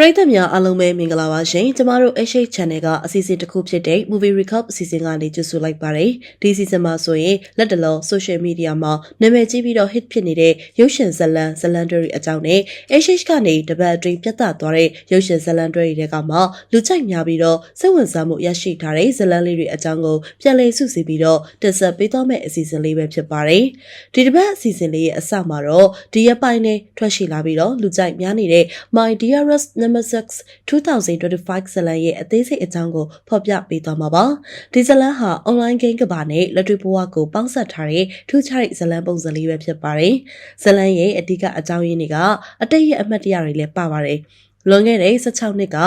ရိသတ်များအားလုံးပဲမင်္ဂလာပါရှင်ကျမတို့ HH Channel ကအစီအစဉ်တစ်ခုဖြစ်တဲ့ Movie Recap အစီအစဉ်ကနေကြိုဆိုလိုက်ပါတယ်ဒီစီဇန်မှာဆိုရင်လက်တလော social media မှာနာမည်ကြီးပြီးတော့ hit ဖြစ်နေတဲ့ရုပ်ရှင်ဇာတ်လမ်းဇာတ်လမ်းတွေအကြောင်းနဲ့ HH ကနေတပတ်အတွင်းပြသသွားတဲ့ရုပ်ရှင်ဇာတ်လမ်းတွေတွေကမှလူကြိုက်များပြီးတော့စိတ်ဝင်စားမှုရရှိထားတဲ့ဇာတ်လမ်းလေးတွေအကြောင်းကိုပြန်လည်စုစည်းပြီးတော့တင်ဆက်ပေးသွားမယ့်အစီအစဉ်လေးပဲဖြစ်ပါတယ်ဒီတစ်ပတ်အစီအစဉ်လေးရဲ့အစမှာတော့ဒီရက်ပိုင်းနဲ့ထွက်ရှိလာပြီးတော့လူကြိုက်များနေတဲ့ My Dearest Nemesis 2025ဇလန်ရဲ့အသေးစိတ်အကြောင်းကိုဖော်ပြပေးသွားမှာပါ။ဒီဇလန်ဟာ online game ကဘာနဲ့လက်တွေ့ဘဝကိုပေါင်းစပ်ထားတဲ့ထူးခြားတဲ့ဇလန်ပုံစံလေးပဲဖြစ်ပါတယ်။ဇလန်ရဲ့အဓိကအကြောင်းရင်းတွေကအတိတ်ရဲ့အမှတ်တရတွေလည်းပါပါတယ်။ လွန်ခဲ့တဲ့16နှစ်က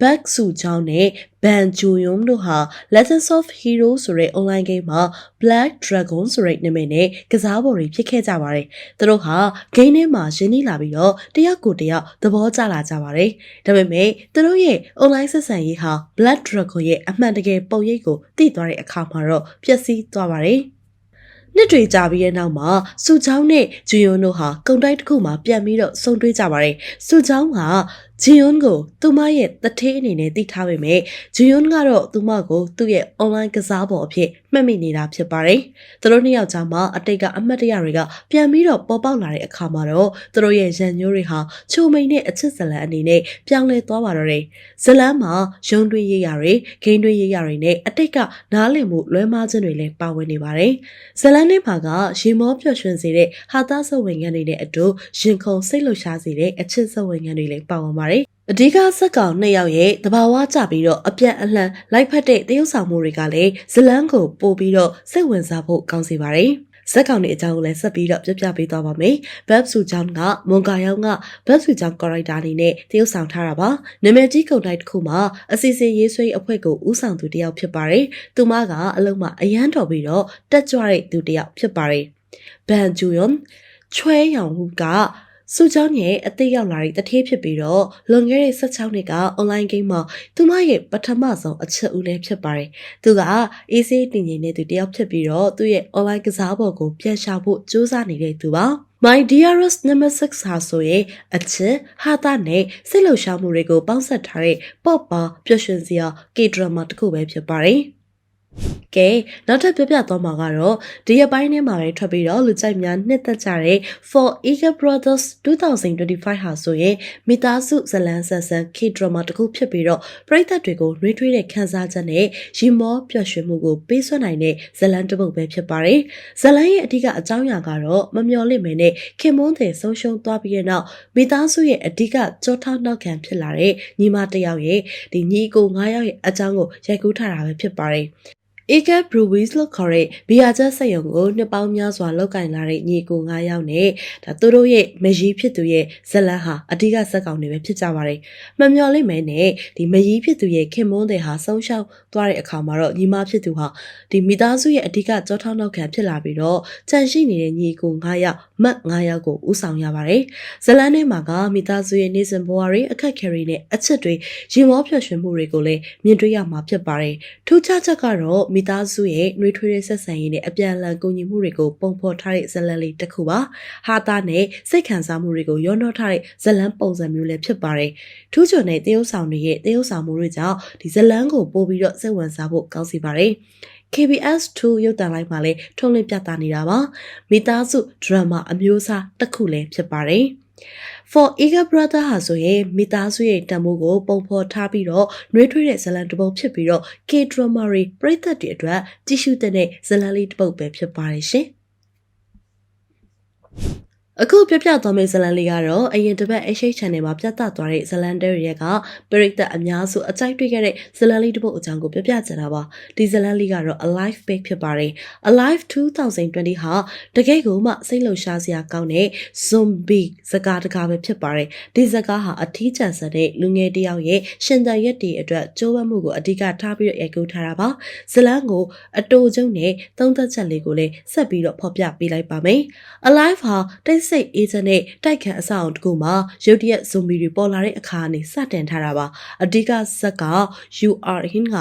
Back စုချောင်းနဲ့ Ban Juyum တို့ဟာ Legends of Heroes ဆိုတဲ့ online game မှာ Black Dragon ဆိုတဲ့နာမည်နဲ့ကစားပေါ်တွေဖြစ်ခဲ့ကြပါတယ်။သူတို့ဟာ game ထဲမှာရင်းနှီးလာပြီးတော့တယောက်ကိုတယောက်သဘောကျလာကြပါတယ်။ဒါပေမဲ့သူတို့ရဲ့ online ဆက်ဆံရေးဟာ Black Dragon ရဲ့အမှန်တကယ်ပုံရိပ်ကိုသိသွားတဲ့အခါမှာတော့ပျက်စီးသွားပါတယ်။နှစ်တွေကြာပြီးတဲ့နောက်မှာစူချောင်းနဲ့ဂျူယွန်တို့ဟာကုံတိုက်တစ်ခုမှာပြန်ပြီးတော့ဆုံတွေ့ကြပါတယ်။စူချောင်းက ဂျီယွန်ကိုသူမရဲ့တထေးအနေနဲ့သိထားပေမဲ့ဂျီယွန်ကတော့သူမကိုသူ့ရဲ့ online ကစားပေါ်အဖြစ်မှတ်မိနေတာဖြစ်ပါတယ်။သူတို့နှစ်ယောက်ကြားမှာအတိတ်ကအမှတ်တရတွေကပြန်ပြီးတော့ပေါ်ပေါက်လာတဲ့အခါမှာတော့သူတို့ရဲ့ရန်ညိုးတွေဟာချိုမိန်နဲ့အချစ်ဇလန်အနေနဲ့ပြောင်းလဲသွားပါတော့တယ်။ဇလန်မှာရုံတွင်းရေးရတွေဂိမ်းတွင်းရေးရတွေနဲ့အတိတ်ကနားလည်မှုလွဲမှားခြင်းတွေလည်းပါဝင်နေပါတယ်။ဇလန်နဲ့မှာကရေမောပျော်ရွှင်စေတဲ့ဟာသားစဝင်ငန်းတွေနဲ့အတူရင်ခုန်စိတ်လှုပ်ရှားစေတဲ့အချစ်စဝင်ငန်းတွေလည်းပါဝင်ပါတယ် အဓိကစက်ကောင်နှစ်ယောက်ရဲ့တဘာဝကြပြီးတော့အပြတ်အလှန်လိုက်ဖက်တဲ့တရုပ်ဆောင်မှုတွေကလည်းဇလန်းကိုပို့ပြီးတော့စိတ်ဝင်စားဖို့ကောင်းစေပါတယ်။ဇက်ကောင်တွေအကြောင်းကိုလည်းဆက်ပြီးတော့ပြပြပေးသွားပါမယ်။ဘတ်ဆူချောင်းကမွန်ကာယောင်ကဘတ်ဆူချောင်းကာရိုက်တာအနေနဲ့တရုပ်ဆောင်ထားတာပါ။နာမည်ကြီးကုန်တိုက်တစ်ခုမှာအစီအစဉ်ရေးဆွဲအဖွဲ့ကိုဦးဆောင်သူတစ်ယောက်ဖြစ်ပါတယ်။သူမကအလုံးမအရန်တော်ပြီးတော့တက်ကြွတဲ့သူတစ်ယောက်ဖြစ်ပါတယ်။ဘန်ဂျူယွန်ချွဲရောင်ဟုက စုချောင်းရဲ့အသေးရောက်လာတဲ့တထေးဖြစ်ပြီးတော့လွန်ခဲ့တဲ့16နှစ်က online game မှာသူမရဲ့ပထမဆုံးအချက်ဦးလေးဖြစ်ပါတယ်။သူကအေးဆေးတင်ငင်တဲ့သူတယောက်ဖြစ်ပြီးတော့သူ့ရဲ့ online ကစားပေါ်ကိုပြန်ရှာဖို့ကြိုးစားနေတဲ့သူပါ။ My dearest nemesis ဟာဆိုရင်အချစ်ဟာတာနဲ့စိတ်လှုပ်ရှားမှုတွေကိုပေါင်းစပ်ထားတဲ့ pop ပါပျော်ရွှင်စရာ K-drama တစ်ခုပဲဖြစ်ပါတယ်။ ကဲနောက်ထပ်ပြပြသွားမှာကတော့ဒီရက်ပိုင်းထဲမှာပဲထွက်ပြီးတော့လူကြိုက်များနှစ်သက်ကြတဲ့ For Eager Brothers 2025ဟာဆိုရင်မိသားစုဇလန်းဆန်ဆန် K-drama တစ်ခုဖြစ်ပြီးတော့ပရိသတ်တွေကိုနှွေးထွေးတဲ့ခန်းစားချက်နဲ့ရင်မောပျော်ရွှင်မှုကိုပေးစွမ်းနိုင်တဲ့ဇလန်းတစ်ပုဒ်ပဲဖြစ်ပါတယ်။ဇလန်းရဲ့အဓိကအကြောင်းအရာကတော့မမျော်လင့်မဲနဲ့ခင်မွန်းတဲ့ဆုံးရှုံးသွားပြီးတဲ့နောက်မိသားစုရဲ့အဓိကကြောထောက်နောက်ခံဖြစ်လာတဲ့ညီမတစ်ယောက်ရဲ့ဒီညီကို9ယောက်ရဲ့အကြောင်းကိုရိုက်ကူးထားတာပဲဖြစ်ပါတယ်။ Ega Breweries လို့ခေါ်တဲ့ဘီယာချက်စက်ရုံကိုနှစ်ပေါင်းများစွာလောက်ကင်လာတဲ့ညီကို9ယောက်နဲ့ဒါသူတို့ရဲ့မရီးဖြစ်သူရဲ့ဇလန်းဟာအဓိကဇက်ကောင်တွေပဲဖြစ်ကြပါတယ်။မမျော်လိမ့်မယ်နဲ့ဒီမရီးဖြစ်သူရဲ့ခင်မွန်းတဲ့ဟာဆုံးရှုံးသွားတဲ့အခါမှာတော့ညီမဖြစ်သူဟာဒီမိသားစုရဲ့အဓိကကြောထောက်နောက်ခံဖြစ်လာပြီးတော့ခြံရှိနေတဲ့ညီကို9ယောက်မတ်9ယောက်ကိုဦးဆောင်ရပါတယ်။ဇလန်းထဲမှာကမိသားစုရဲ့နေစဉ်ဘဝတွေအခက်ခဲတွေနဲ့အချစ်တွေရင်မောဖြော်ရွှင်မှုတွေကိုလည်းမြင်တွေ့ရမှာဖြစ်ပါတယ်။ထူးခြားချက်ကတော့မိသားစုရဲ့နှွေးထွေးတဲ့ဆက်ဆံရေးနဲ့အပြန်အလှန်ကူညီမှုတွေကိုပုံဖော်ထားတဲ့ဇလန်လေးတစ်ခုပါဟာသားနဲ့စိတ်ခံစားမှုတွေကိုရောနှောထားတဲ့ဇလန်ပုံစံမျိုးလည်းဖြစ်ပါတယ်ထူးချွန်တဲ့တရုပ်ဆောင်တွေရဲ့တရုပ်ဆောင်မှုတွေကြောင့်ဒီဇလန်ကိုပို့ပြီးတော့စိတ်ဝင်စားဖို့ကောင်းစီပါတယ် KBS 2ရုပ်သံလိုင်းမှာလည်းထုံးလင်းပြသနေတာပါမိသားစုဒရမာအမျိုးအစားတစ်ခုလည်းဖြစ်ပါတယ် For Eager Brother ဟာဆိုရင်မိသားစုရဲ့တံမိုးကိုပုံဖော်ထားပြီးတော့နှွေးထွေးတဲ့ဇလံတစ်ပုဒ်ဖြစ်ပြီးတော့ K-drama တွေပရိသတ်တွေအတွက်ကြည့်ရှုတဲ့ဇလံလေးတစ်ပုဒ်ပဲဖြစ်ပါတယ်ရှင်။ အခုပြပြသွားမယ့်ဇလန်လေးကတော့အရင်တစ်ပတ် HH Channel မှာပြသသွားတဲ့ဇလန်တဲတွေကပရိသတ်အများစုအကြိုက်တွေ့ခဲ့တဲ့ဇလန်လေးတစ်ပုဒ်အကြောင်းကိုပြပြချင်တာပါဒီဇလန်လေးကတော့ Alive Bake ဖြစ်ပါတယ် Alive 2020ဟာတကယ်ကိုမှစိတ်လှုပ်ရှားစရာကောင်းတဲ့ zombie ဇကာတကာပဲဖြစ်ပါတယ်ဒီဇကာဟာအထီးကျန်ဆန်တဲ့လူငယ်တစ်ယောက်ရဲ့ရှင်သန်ရက်တည်အတွက်ကြိုးပမ်းမှုကိုအဓိကထားပြီးရိုက်ကူးထားတာပါဇလန်ကိုအတူကျုံနဲ့သုံးသက်ချက်လေးကိုလည်းဆက်ပြီးတော့ဖော်ပြပေးလိုက်ပါမယ် Alive ဟာတိတ်စိတ်အေးချမ်းတဲ့တိုက်ခန်းအဆောက်အုံတစ်ခုမှာရုတ်တရက်ဇွန်မီတွေပေါ်လာတဲ့အခါကနေစတင်ထားတာပါအဓိကဇက်က UR ဟင်းက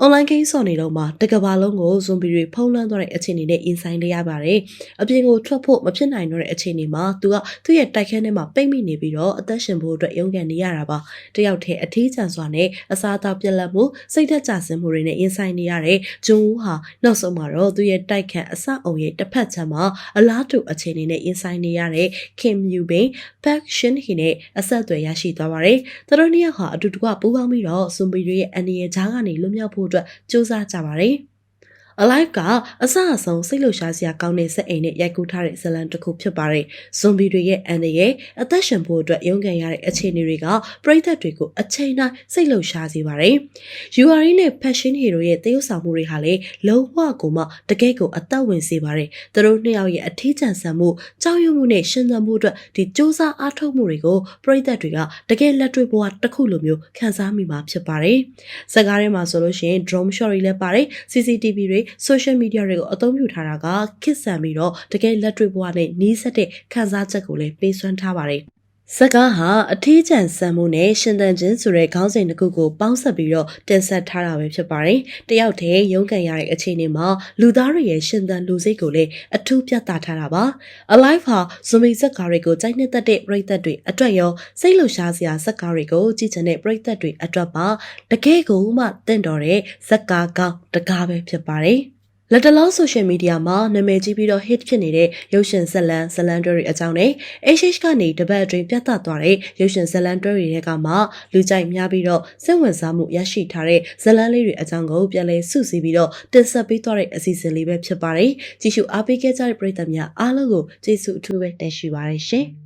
အွန်လိုင်းဂိမ်းဆော့နေတော့မှတကဘာလုံးကိုဇွန်ဘီတွေဖုံးလွှမ်းသွားတဲ့အခြေအနေနဲ့ရင်ဆိုင်လေးရပါတယ်။အပြင်ကိုထွက်ဖို့မဖြစ်နိုင်တော့တဲ့အခြေအနေမှာသူကသူ့ရဲ့တိုက်ခန်းထဲမှာပိတ်မိနေပြီးတော့အသက်ရှင်ဖို့အတွက်ရုန်းကန်နေရတာပါ။တယောက်တည်းအထီးကျန်စွာနဲ့အစားအသောက်ပြက်လက်မှုစိတ်သက်ကြဆင်းမှုတွေနဲ့ရင်ဆိုင်နေရတဲ့ဂျွန်ဦးဟာနောက်ဆုံးမှာတော့သူ့ရဲ့တိုက်ခန်းအဆောက်အုံရဲ့တစ်ဖက်ခြမ်းမှာအလားတူအခြေအနေနဲ့ရင်ဆိုင်နေရတဲ့ခင်မြူပင် Park Shin Hee နဲ့အဆက်အသွယ်ရရှိသွားပါတယ်။သူတို့နှစ်ယောက်ဟာအတူတကွပူးပေါင်းပြီးတော့ဇွန်ဘီတွေရဲ့အန်ဒီရဲ့ဂျားကနေလွတ်မြောက်ဖို့အတွက်စူးစမ်းကြပါတယ်။ Alive ကအစအဆုံးစိတ်လှုပ်ရှားစရာကောင်းတဲ့စက်အိမ်နဲ့ရိုက်ကူးထားတဲ့ဇလံတစ်ခုဖြစ်ပါတယ်။ဇွန်ဘီတွေရဲ့အန်ဒီရဲ့အသက်ရှင်ဖို့အတွက်ရုန်းကန်ရတဲ့အခြေအနေတွေကပရိသတ်တွေကိုအချိန်တိုင်းစိတ်လှုပ်ရှားစေပါတယ်။ URI နဲ့ Passion Hero ရဲ့တရုပ်ဆောင်မှုတွေဟာလည်းလုံးဝကိုမှတကယ့်ကိုအသက်ဝင်စေပါတယ်။သူတို့နှစ်ယောက်ရဲ့အထီးကျန်ဆန်မှုကြောက်ရွံ့မှုနဲ့ရှင်သန်မှုအတွက်ဒီစူးစမ်းအားထုတ်မှုတွေကိုပရိသတ်တွေကတကယ်လက်တွေ့ဘဝတစ်ခုလိုမျိုးခံစားမိမှာဖြစ်ပါတယ်။ဇာတ်ကားထဲမှာဆိုလို့ရှိရင် drone shot တွေလည်းပါတယ် CCTV တွေ social media တွေကိုအသုံးပြုထားတာကခစ်ဆန်ပြီးတော့တကယ်လက်တွေ့ဘဝနဲ့နီးစပ်တဲ့ခံစားချက်ကိုလည်းပေးစွမ်းထားပါတယ် စကားဟာအထီးကျန်ဆန်မှုနဲ့ရှင်သန်ခြင်းဆိုတဲ့ခေါင်းစဉ်တစ်ခုကိုပေါင်းစပ်ပြီးတော့တင်ဆက်ထားတာပဲဖြစ်ပါတယ်။တယောက်တည်းရုန်းကန်ရတဲ့အခြေအနေမှာလူသားတွေရဲ့ရှင်သန်လူစိတ်ကိုလည်းအထူးပြသထားတာပါ။ Alive ဟာဇွန်မီဇက်ကားတွေကိုကြိုက်နှစ်သက်တဲ့ပရိသတ်တွေအတွက်ရောစိတ်လှုပ်ရှားစရာဇက်ကားတွေကိုကြည့်ချင်တဲ့ပရိသတ်တွေအတွက်ပါတကယ်ကိုမှတင့်တော်တဲ့ဇက်ကားကောင်းတကားပဲဖြစ်ပါတယ်။ လက်တလော social media မှာနာမည်ကြီးပြီးတော့ hit ဖြစ်နေတဲ့ရုပ်ရှင်ဇာတ်လမ်းဇာတ်လမ်းတွဲတွေအကြောင်းနဲ့ HH ကနေတပတ်အတွင်းပြသသွားတဲ့ရုပ်ရှင်ဇာတ်လမ်းတွဲတွေကမှလူကြိုက်များပြီးတော့စိတ်ဝင်စားမှုရရှိထားတဲ့ဇာတ်လမ်းလေးတွေအကြောင်းကိုပြန်လည်စုစည်းပြီးတော့တင်ဆက်ပေးသွားတဲ့အစီအစဉ်လေးပဲဖြစ်ပါတယ်။ကြည့်ရှုအားပေးခဲ့ကြတဲ့ပရိသတ်များအားလုံးကိုကျေးဇူးအထူးပဲတင်ရှိပါတယ်ရှင်။